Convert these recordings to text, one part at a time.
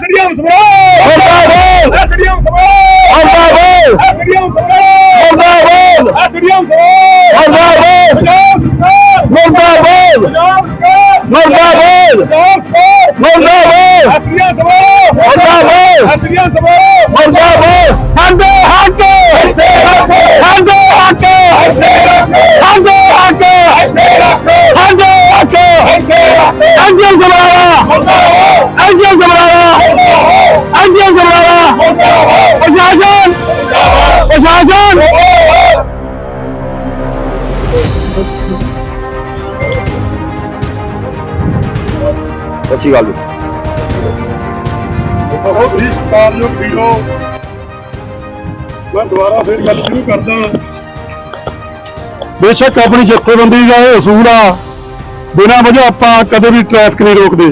SDM ਸਮਰਾਓ ਮੁਰਦਾਬਾਦ SDM ਸਮਰਾਓ ਮੁਰਦਾਬਾਦ SDM ਸਮਰਾਓ ਮੁਰਦਾਬਾਦ ਐਸਡੀਐਮ ਸਮਰਾਓ ਮੁਰਦਾਬਾਦ ਮੁਰਦਾਬਾਦ ਮੁਰਦਾਬਾਦ ਐਸਡੀਐਮ ਸਮਰਾਓ ਮੁਰਦਾਬਾਦ ਐਸਡੀਐਮ ਸਮਰਾਓ ਮੁਰਦਾਬਾਦ ਹੰਦੇ ਹੱਕ। ਹੰਦੇ ਹੱਕ। ਹੰਦੇ ਹੱਕ। ਹੰਦੇ ਹੱਕ ਅੰਜਲ ਜਬਰਾਵਾ ਅੰਜਲ ਜਬਰਾਵਾ ਅੰਜਲ ਜਬਰਾਵਾ ਪ੍ਰਸ਼ਾਸਨ ਪ੍ਰਸ਼ਾਸਨ ਅੱਛੀ ਗੱਲ ਬਹੁਤ ਹੀ ਸਤਿਕਾਰਯੋਗ ਵੀਰੋ ਮੈਂ ਦੁਬਾਰਾ ਫਿਰ ਗੱਲ ਸ਼ੁਰੂ ਕਰਦਾ ਬੇਸ਼ੱਕ ਆਪਣੀ ਜਥੇਬੰਦੀ ਦਾ ਇਹ ਅਸੂਲ ਆ, ਬਿਨਾਂ ਵਜ੍ਹਾ ਆਪਾਂ ਕਦੇ ਵੀ ਟ੍ਰੈਫਿਕ ਨਹੀਂ ਰੋਕਦੇ।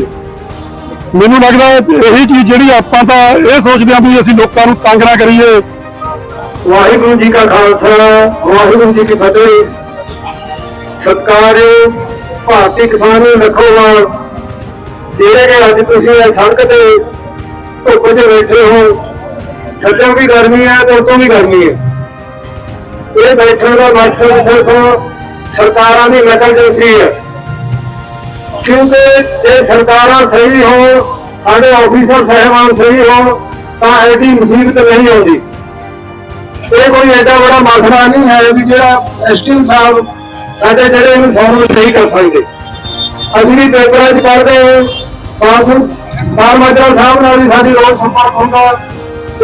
ਮੈਨੂੰ ਲੱਗਦਾ ਇਹੀ ਚੀਜ਼ ਜਿਹੜੀ ਆਪਾਂ ਤਾਂ ਇਹ ਸੋਚਦੇ ਆ ਵੀ ਅਸੀਂ ਲੋਕਾਂ ਨੂੰ ਤੰਗ ਨਾ ਕਰੀਏ। ਵਾਹਿਗੁਰੂ ਜੀ ਕਾ ਖਾਲਸਾ, ਵਾਹਿਗੁਰੂ ਜੀ ਕੀ ਫਤਿਹ। ਸਤਿਕਾਰਯੋਗ ਭਾਰਤੀ ਕਿਸਾਨ ਲਖੋਵਾਲ ਜਿਹੜੇ ਕਿ ਅੱਜ ਤੁਸੀਂ ਇਹ ਸੜਕ ਤੇ ਧੁੱਪ 'ਚ ਬੈਠੇ ਹੋ। ਥੱਲੋਂ ਵੀ ਗਰਮੀ ਹੈ ਤੇ ਉੱਤੋਂ ਵੀ ਗਰਮੀ ਹੈ। ਇਹ ਬੈਠਣ ਦਾ ਮਕਸਦ ਸਿਰਫ ਸਰਕਾਰਾਂ ਦੀ ਨਕਲਜੈਂਸੀ ਹੈ। ਕਿਉਂਕਿ ਜੇ ਸਰਕਾਰਾਂ ਸਹੀ ਹੋ ਸਾਡੇ ਆਫੀਸਰ ਸਹਿਬਾਨ ਸਹੀ ਹੋ ਤਾਂ ਐਡੀ ਮੁਸੀਬਤ ਨਹੀਂ ਆਉਂਦੀ। ਇਹ ਕੋਈ ਐਡਾ ਬੜਾ ਮਸਲਾ ਨਹੀਂ ਹੈ ਵੀ ਜਿਹੜਾ ਐਸਟੀਐਮ ਸਾਹਿਬ ਸਾਡੇ ਜਿਹੜੇ ਇਹਨੂੰ ਨਹੀਂ ਕਰ ਸਕਦੇ। ਅਸੀਂ ਵੀ ਪੇਪਰਾਂ 'ਚ ਪੜ੍ਹਦੇ ਹਾਂ। ਬਾਥਰੂਮ ਬਾਰ ਮਾਜਰਾ ਸਾਹਿਬ ਨਾਲ ਵੀ ਸਾਡੀ ਰੋਜ਼ ਸੰਪਰਕ ਹੁੰਦਾ।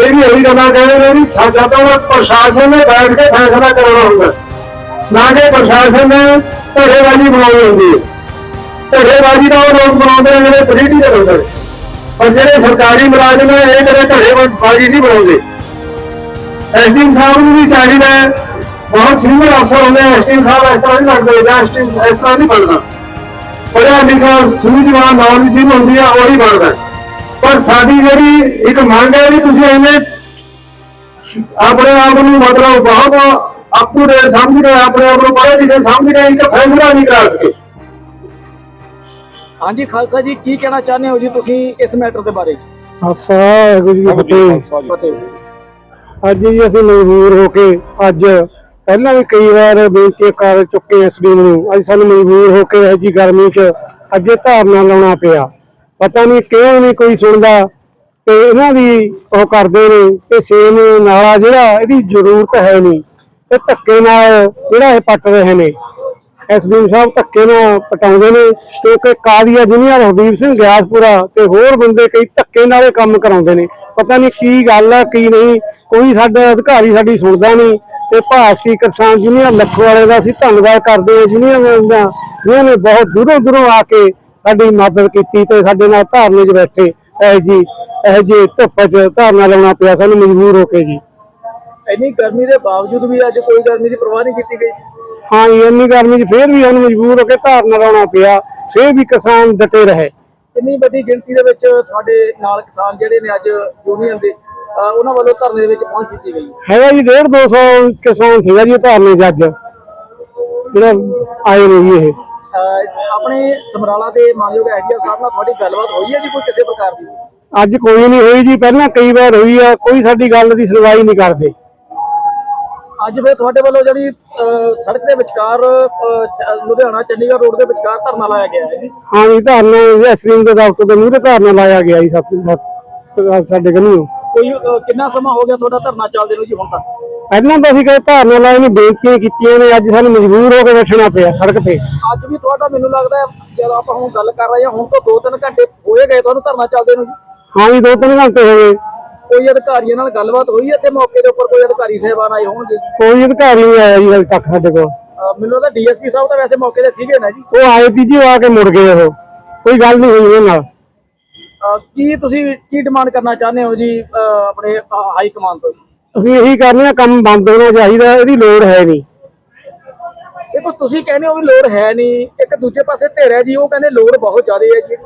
ਇਹ ਵੀ ਇਹੀ ਗੱਲਾਂ ਕਹਿੰਦੇ ਨੇ ਵੀ ਸਾਡਾ ਤਾਂ ਪ੍ਰਸ਼ਾਸਨ ਨੇ ਬੈਠ ਕੇ ਫੈਸਲਾ ਕਰਾਉਣਾ ਹੁੰਦਾ। ਨਾ ਕਿ ਪ੍ਰਸ਼ਾਸਨ ਨੇ ਧੜੇਬਾਜ਼ੀ ਬਣਾਉਣੀ ਹੁੰਦੀ ਹੈ। ਧੜੇਬਾਜ਼ੀ ਦਾ ਉਹ ਲੋਕ ਬਣਾਉਂਦੇ ਨੇ ਜਿਹੜੇ ਫਰੀਡੀ ਦੇ ਹੁੰਦੇ ਨੇ ਪਰ ਜਿਹੜੇ ਸਰਕਾਰੀ ਮੁਲਾਜ਼ਮ ਨੇ, ਇਹ ਕਦੇ ਧੜੇਬਾਜ਼ੀ ਨਹੀਂ ਬਣਾਉਂਦੇ। ਐਸਡੀਐਮ ਸਾਹਿਬ ਨੂੰ ਵੀ ਚਾਹੀਦਾ ਹੈ। ਬਹੁਤ ਸੀਨੀਅਰ ਅਫਸਰ ਹੁੰਦੇ ਆ ਐਸਡੀਐਮ ਸਾਹਿਬ ਇਸ ਤਰ੍ਹਾਂ ਨਹੀਂ ਲੱਗਦੇ, ਜਾਂ ਐਸਡੀਐਮ ਇਸ ਤਰ੍ਹਾਂ ਨਹੀਂ ਬਣਦਾ। ਪੜਿਆ ਲਿਖਿਆ ਸੂਝਵਾਨ ਨੌਲੇਜ ਜਿਹਨੂੰ ਹੁੰਦੀ ਆ, ਉਹੀ ਬਣਦਾ। ਪਰ ਸਾਡੀ ਜਿਹੜੀ ਇੱਕ ਮੰਗ ਹੈ ਵੀ ਤੁਸੀਂ ਐਵੇਂ ਆਪਣੇ ਆਪ ਨੂੰ ਮਤਲਬ ਬਹੁਤ ਟੂ ਡੇਟ ਸਮਝ ਕੇ ਆਪਣੇ ਆਪ ਨੂੰ ਪੜ੍ਹੇ ਲਿਖੇ ਸਮਝ ਕੇ ਇੱਕ ਫੈਸਲਾ ਨਹੀਂ ਕਰਾ ਸਕੇ। ਹਾਂਜੀ ਖਾਲਸਾ ਜੀ ਕੀ ਕਹਿਣਾ ਚਾਹੁੰਦੇ ਹੋ ਜੀ ਤੁਸੀਂ ਇਸ ਮੈਟਰ ਦੇ ਬਾਰੇ? ਆਸਾ ਵਾਹਿਗੁਰੂ ਜੀ ਕੀ ਫਤਿਹ। ਅੱਜ ਜੀ ਅਸੀਂ ਮਜਬੂਰ ਹੋ ਕੇ ਅੱਜ ਪਹਿਲਾਂ ਵੀ ਕਈ ਵਾਰ ਬੇਨਤੀ ਕਰ ਚੁੱਕੇ ਐਸਡੀਐਮ ਨੂੰ। ਅੱਜ ਸਾਨੂੰ ਮਜਬੂਰ ਹੋ ਕੇ ਇਹ ਜੀ ਗਰਮੀ 'ਚ ਅੱਜ ਇਹ ਧਰਨਾ ਲਾਉਣਾ ਪਿਆ। ਪਤਾ ਨਹੀਂ ਕਿਉਂ ਨਹੀਂ ਕੋਈ ਸੁਣਦਾ। ਤੇ ਇਹਨਾਂ ਦੀ ਉਹ ਕਰਦੇ ਨੇ ਤੇ ਸੇਮ ਨਾਲਾ ਜਿਹੜਾ, ਇਹਦੀ ਜ਼ਰੂਰਤ ਹੈ ਨਹੀਂ। ਤੇ ਧੱਕੇ ਨਾਲ ਜਿਹੜਾ ਇਹ ਪੱਟ ਰਹੇ ਨੇ। ਐਸਡੀਐਮ ਸਾਹਿਬ ਧੱਕੇ ਨਾਲ ਪਟਾਉਂਦੇ ਨੇ। ਕਿਉਂਕਿ ਕਾਦੀਆ ਜੂਨੀਅਰ ਹਰਦੀਪ ਸਿੰਘ ਗਿਆਸਪੁਰਾ ਤੇ ਹੋਰ ਬੰਦੇ ਕਈ ਧੱਕੇ ਨਾਲ ਇਹ ਕੰਮ ਕਰਾਉਂਦੇ ਨੇ। ਪਤਾ ਨਹੀਂ ਕੀ ਗੱਲ ਆ, ਕੀ ਨਹੀਂ। ਕੋਈ ਸਾਡਾ ਅਧਿਕਾਰੀ ਸਾਡੀ ਸੁਣਦਾ ਨਹੀਂ। ਤੇ ਭਾਰਤੀ ਕਿਸਾਨ ਯੂਨੀਅਨ ਲੱਖੋ ਵਾਲੇ ਦਾ ਅਸੀਂ ਧੰਨਵਾਦ ਕਰਦੇ ਹਾਂ ਯੂਨੀਅਨ ਦਾ ਜਿਨ੍ਹਾਂ ਨੇ ਬਹੁਤ ਦੂਰੋਂ ਦੂਰੋਂ ਆ ਕੇ ਸਾਡੀ ਮਦਦ ਕੀਤੀ ਤੇ ਸਾਡੇ ਨਾਲ ਧਰਨੇ 'ਚ ਬੈਠੇ। ਇਹ ਜੀ ਇਹ ਜੀ ਧੁੱਪ 'ਚ ਧਰਨਾ ਲਾਉਣਾ ਪਿਆ ਸਾਨੂੰ ਮਜਬੂਰ ਹੋ ਕੇ ਜੀ। ਇੰਨੀ ਗਰਮੀ ਦੇ ਬਾਵਜੂਦ ਵੀ ਅੱਜ ਕੋਈ ਗਰਮੀ ਦੀ ਪਰਵਾਹ ਨਹੀਂ ਕੀਤੀ ਗਈ। ਹਾਂ ਜੀ, ਇੰਨੀ ਗਰਮੀ 'ਚ ਫੇਰ ਵੀ ਸਾਨੂੰ ਮਜਬੂਰ ਹੋ ਕੇ ਧਰਨਾ ਲਾਉਣਾ ਪਿਆ ਫੇਰ ਵੀ ਕਿਸਾਨ ਡਟੇ ਰਹੇ। ਇੰਨੀ ਵੱਡੀ ਗਿਣਤੀ ਦੇ ਵਿੱਚ ਤੁਹਾਡੇ ਨਾਲ ਕਿਸਾਨ ਜਿਹੜੇ ਨੇ ਅੱਜ ਯੂਨੀਅਨ ਦੇ ਉਹਨਾਂ ਵੱਲੋਂ ਧਰਨੇ ਦੇ ਵਿੱਚ ਪਹੁੰਚ ਕੀਤੀ ਗਈ। ਹੈਗਾ ਜੀ 1.5 200 ਕਿਸਾਨ ਸੀਗਾ ਜੀ ਧਰਨੇ 'ਚ ਅੱਜ। ਜਿਹੜਾ ਆਏ ਨੇ ਜੀ ਇਹ। ਆਪਣੇ ਸਮਰਾਲਾ ਦੇ ਮਾਨਯੋਗ ਐਡੀਆ ਸਾਹਿਬ ਨਾਲ ਤੁਹਾਡੀ ਗੱਲਬਾਤ ਹੋਈ ਹੈ ਜੀ ਕੋਈ ਕਿਸੇ ਪ੍ਰਕਾਰ ਦੀ? ਅੱਜ ਕੋਈ ਨਹੀਂ ਹੋਈ ਜੀ ਪਹਿਲਾਂ ਕਈ ਵਾਰ ਹੋਈ ਆ ਕੋਈ ਸਾਡੀ ਗੱਲ ਦੀ ਸੁਣਵਾਈ ਨਹੀਂ ਕਰਦੇ। ਅੱਜ ਫਿਰ ਤੁਹਾਡੇ ਵੱਲੋਂ ਜਿਹੜੀ ਸੜਕ ਦੇ ਵਿਚਕਾਰ ਲੁਧਿਆਣਾ ਚੰਡੀਗੜ੍ਹ ਰੋਡ ਦੇ ਵਿਚਕਾਰ ਧਰਨਾ ਲਾਇਆ ਗਿਆ ਹੈ ਜੀ। ਹਾਂ ਜੀ ਧਰਨਾ ਐਸਰੀਮ ਦੇ ਦਫ਼ਤਰ ਦੇ ਮੂਹਰੇ ਧਰਨਾ ਲਾਇਆ ਗਿਆ ਜੀ ਸਭ ਸਾਡੇ ਕਨੀਓ ਕੋਈ ਕਿੰਨਾ ਸਮਾਂ ਹੋ ਗਿਆ ਤੁਹਾਡਾ ਧਰਨਾ ਚੱਲਦੇ ਨੂੰ ਜੀ ਹੁਣ ਤੱਕ? ਪਹਿਲਾਂ ਤਾਂ ਅਸੀਂ ਕਹੇ ਧਰਨਾ ਲਾਏ ਨੇ ਬੇਨਤੀਆਂ ਕੀਤੀਆਂ ਨੇ ਅੱਜ ਸਾਨੂੰ ਮਜਬੂਰ ਹੋ ਕੇ ਬੈਠਣਾ ਪਿਆ ਸੜਕ ਤੇ। ਅੱਜ ਵੀ ਤੁਹਾਡਾ ਮੈਨੂੰ ਲੱਗਦਾ ਹੈ ਜਦ ਆਪਾਂ ਹੁਣ ਗੱਲ ਕਰ ਰਹੇ ਹਾਂ ਹੁਣ ਤੋਂ 2-3 ਘੰਟੇ ਹੋਏ ਗਏ ਤੁਹਾਨੂੰ ਧਰਨਾ ਚੱਲਦੇ ਨੂੰ ਜੀ। ਹਾਂ ਜੀ ਦੋ ਤਿੰਨ ਘੰਟੇ ਹੋ ਗਏ। ਕੋਈ ਅਧਿਕਾਰੀਆਂ ਨਾਲ ਗੱਲਬਾਤ ਹੋਈ ਹੈ ਤੇ ਮੌਕੇ ਦੇ ਉੱਪਰ ਕੋਈ ਅਧਿਕਾਰੀ ਸਹਿਬਾਨ ਆਏ ਹੋਣਗੇ? ਕੋਈ ਅਧਿਕਾਰੀ ਨਹੀਂ ਆਇਆ ਜੀ ਹਜੇ ਤੱਕ ਸਾਡੇ ਕੋਲ। ਅਹ ਮੈਨੂੰ ਲੱਗਦਾ ਡੀਐਸਪੀ ਸਾਹਿਬ ਤਾਂ ਵੈਸੇ ਮੌਕੇ ਤੇ ਸੀਗੇ ਨਾ ਜੀ। ਉਹ ਆਏ ਤੀ ਜੀ ਉਹ ਆ ਕੇ ਮੁੜ ਗਏ ਉਹ। ਕੋਈ ਗੱਲ ਨਹੀਂ ਹੋਈ ਉਹਨਾਂ ਨਾਲ। ਅਹ ਕੀ ਤੁਸੀਂ ਕੀ ਡਿਮਾਂਡ ਕਰਨਾ ਚਾਹੁੰਦੇ ਹੋ ਜੀ ਅਹ ਆਪਣੇ ਹਾਈ ਕਮਾਂਡ ਤੋਂ? ਅਸੀਂ ਇਹੀ ਕਰਨੇ ਆ ਕੰਮ ਬੰਦ ਹੋਣਾ ਚਾਹੀਦਾ ਇਹਦੀ ਲੋੜ ਹੈ ਨਹੀਂ। ਦੇਖੋ ਤੁਸੀਂ ਕਹਿੰਦੇ ਹੋ ਵੀ ਲੋੜ ਹੈ ਨਹੀਂ ਇੱਕ ਦੂਜੇ ਪਾਸੇ ਧਿਰ ਜੀ ਉਹ ਕਹਿੰਦੇ ਲੋੜ ਬਹੁਤ ਜ਼ਿਆਦਾ ਹੈ ਜੀ।